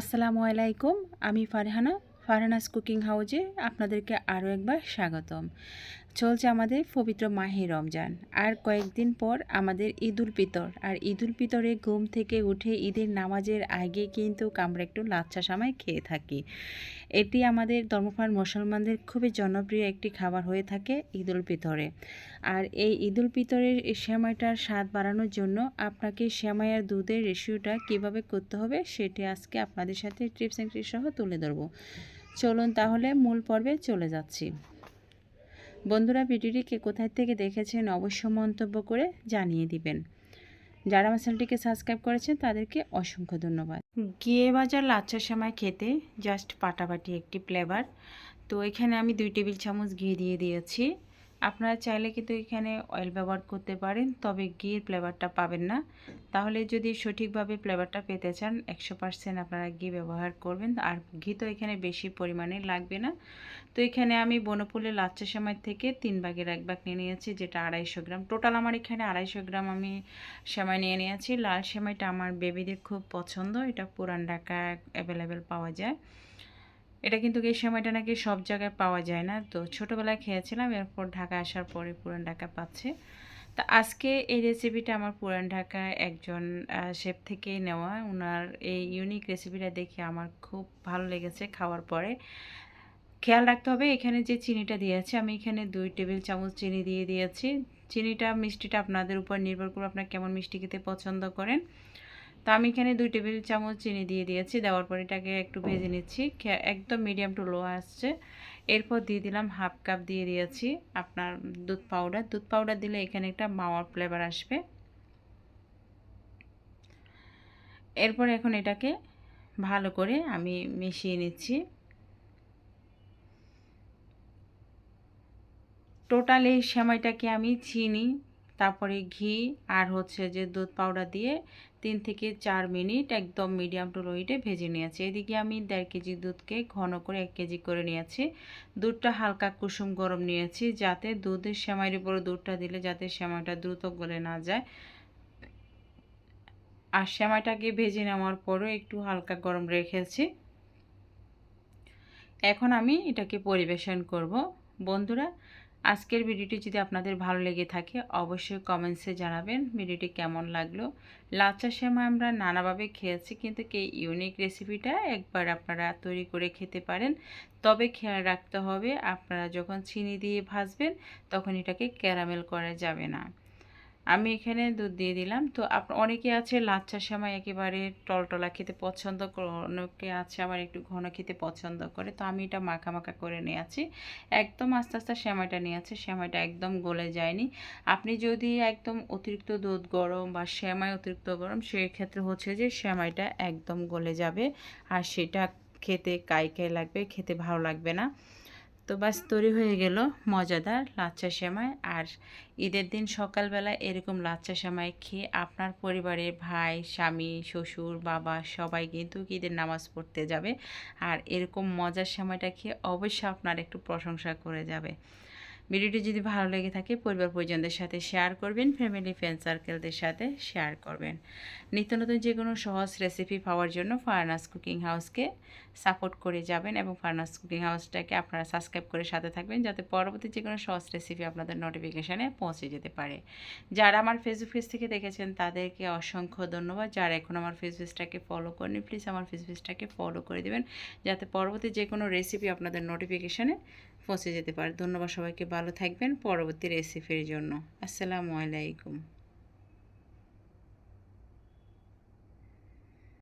আসসালামু আলাইকুম আমি ফারহানা ফারহানাস কুকিং হাউজে আপনাদেরকে আরও একবার স্বাগতম। চলছে আমাদের পবিত্র মাহে রমজান। আর কয়েকদিন পর আমাদের ঈদুল পিতর আর ঈদুল পিতরে ঘুম থেকে উঠে ঈদের নামাজের আগে কিন্তু আমরা একটু লাচ্ছা সামাই খেয়ে থাকি। এটি আমাদের ধর্মপ্রাণ মুসলমানদের খুবই জনপ্রিয় একটি খাবার হয়ে থাকে ঈদুল পিতরে আর এই ঈদুল পিতরের শ্যামাইটার স্বাদ বাড়ানোর জন্য আপনাকে শ্যামাইয়ের দুধের রেশিওটা কীভাবে করতে হবে সেটি আজকে আপনাদের সাথে ট্রিপস অ্যান্ড ট্রিপ সহ তুলে ধরবো। চলুন তাহলে মূল পর্বে চলে যাচ্ছি। বন্ধুরা ভিডিওটিকে কোথায় থেকে দেখেছেন অবশ্য মন্তব্য করে জানিয়ে দিবেন। যারা আমার চ্যানেলটিকে সাবস্ক্রাইব করেছেন, তাদেরকে অসংখ্য ধন্যবাদ। গিয়ে বাজার লাচ্ছার সময় খেতে জাস্ট পাটাপাটি একটি ফ্লেভার তো এখানে আমি দুই টেবিল চামচ ঘি দিয়ে দিয়েছি। আপনারা চাইলে কিন্তু এখানে অয়েল ব্যবহার করতে পারেন, তবে ঘির ফ্লেভারটা পাবেন না। তাহলে যদি সঠিকভাবে ফ্লেভারটা পেতে চান, একশো পার্সেন্ট আপনারা ঘি ব্যবহার করবেন, আর ঘি তো এখানে বেশি পরিমাণে লাগবে না। তো এখানে আমি বনফুলের লাচ্চা সময় থেকে তিন ভাগের এক ভাগ নিয়ে নিয়েছি, যেটা আড়াইশো গ্রাম। টোটাল আমার এখানে আড়াইশো গ্রাম আমি সেমাই নিয়ে নিয়েছি। লাল সেমাইটা আমার বেবিদের খুব পছন্দ, এটা পুরান ঢাকা অ্যাভেলেবেল পাওয়া যায়। এটা কিন্তু এই সময়টা নাকি সব জায়গায় পাওয়া যায় না। তো ছোটোবেলায় খেয়েছিলাম, এরপর ঢাকা আসার পরে পুরান ঢাকা পাচ্ছে। তা আজকে এই রেসিপিটা আমার পুরান ঢাকায় একজন শেফ থেকেই নেওয়া। ওনার এই ইউনিক রেসিপিটা দেখে আমার খুব ভালো লেগেছে খাওয়ার পরে। খেয়াল রাখতে হবে, এখানে যে চিনিটা দিয়েছে আমি এখানে দুই টেবিল চামচ চিনি দিয়ে দিয়েছি। চিনিটা, মিষ্টিটা আপনাদের উপর নির্ভর করে আপনার কেমন মিষ্টি খেতে পছন্দ করেন। তো আমি এখানে দুই টেবিল চামচ চিনি দিয়ে দিয়েছি, দেওয়ার পর এটাকে একটু ভেজে নিচ্ছি। একদম মিডিয়াম টু লো আসছে। এরপর দিয়ে দিলাম হাফ কাপ দিয়ে দিয়েছি আপনার দুধ পাউডার দুধ পাউডার দিলে এখানে একটা মাওয়ার ফ্লেভার আসবে। এরপর এখন এটাকে ভালো করে আমি মিশিয়ে নিচ্ছি। টোটাল এই সময়টাকে আমি চিনি তারপরে ঘি আর হচ্ছে যে দুধ পাউডার দিয়ে তিন থেকে চার মিনিট একদম মিডিয়াম টু লোইটে ভেজে নিয়েছি। এদিকে আমি দেড় কেজি দুধকে ঘন করে এক কেজি করে নিয়েছি। দুধটা হালকা কুসুম গরম নিয়েছি যাতে দুধের সেমাইয়ের উপরে দুধটা দিলে যাতে সেমাইটা দ্রুত গলে না যায়। আর সেমাইটাকে ভেজে নেওয়ার পরও একটু হালকা গরম রেখেছি। এখন আমি এটাকে পরিবেশন করব। বন্ধুরা আজকের ভিডিওটি যদি আপনাদের ভালো লেগে থাকে, অবশ্যই কমেন্টসে জানাবেন ভিডিওটি কেমন লাগল। লাচ্চার সময় আমরা নানাভাবে খেয়েছি, কিন্তু কে ইউনিক রেসিপিটা একবার আপনারা তৈরি করে খেতে পারেন। তবে খেয়াল রাখতে হবে, আপনারা যখন চিনি দিয়ে ভাজবেন, তখন এটাকে ক্যারামেল করা যাবে না। আমি এখানে দুধ দিয়ে দিলাম। তো অনেকে আছে লাচ্চার সময় একেবারে টলটলা খেতে পছন্দ করে, অনেকে আছে আমার একটু ঘন খেতে পছন্দ করে। তো আমি এটা মাখা মাখা করে নিয়েছি একদম আস্তে আস্তে শ্যামাইটা নিয়েছি শ্যামাইটা একদম গলে যায়নি। আপনি যদি একদম অতিরিক্ত দুধ গরম বা শ্যামাই অতিরিক্ত গরম, সেক্ষেত্রে হচ্ছে যে শ্যামাইটা একদম গলে যাবে। আর সেটা খেতে কাই কাই লাগবে, খেতে ভালো লাগবে না। তো বাস তৈরি হয়ে গেল, মজাদার লাচ্চা সেমাই। আর ঈদের দিন সকালবেলা এরকম লাচ্চা সেমাই খেয়ে আপনার পরিবারের ভাই, স্বামী, শ্বশুর, বাবা সবাই কিন্তু ঈদের নামাজ পড়তে যাবে। আর এরকম মজার সেমাইটা খেয়ে অবশ্যই আপনার একটু প্রশংসা করে যাবে। ভিডিওটি যদি ভালো লেগে থাকে, পরিবার পরিজনদের সাথে শেয়ার করবেন ফ্যামিলি ফ্রেন্ড সার্কেলদের সাথে শেয়ার করবেন। নিত্য নতুন যে কোনো সহজ রেসিপি পাওয়ার জন্য ফার্নাস কুকিং হাউসকে সাপোর্ট করে যাবেন এবং ফার্নাস কুকিং হাউসটাকে আপনারা সাবস্ক্রাইব করে সাথে থাকবেন, যাতে পরবর্তী যে কোনো সহজ রেসিপি আপনাদের নোটিফিকেশানে পৌঁছে যেতে পারে। যারা আমার ফেসবুক পেজ থেকে দেখেছেন, তাদেরকে অসংখ্য ধন্যবাদ। যারা এখন আমার ফেসবুকটাকে ফলো করেনি প্লিজ আমার ফেসবুকটাকে ফলো করে দেবেন, যাতে পরবর্তী যে কোনো রেসিপি আপনাদের নোটিফিকেশানে পৌঁছে যেতে পারে। ধন্যবাদ সবাইকে। ভালো থাকবেন। পরবর্তী রেসিপির জন্য। আসসালামু আলাইকুম।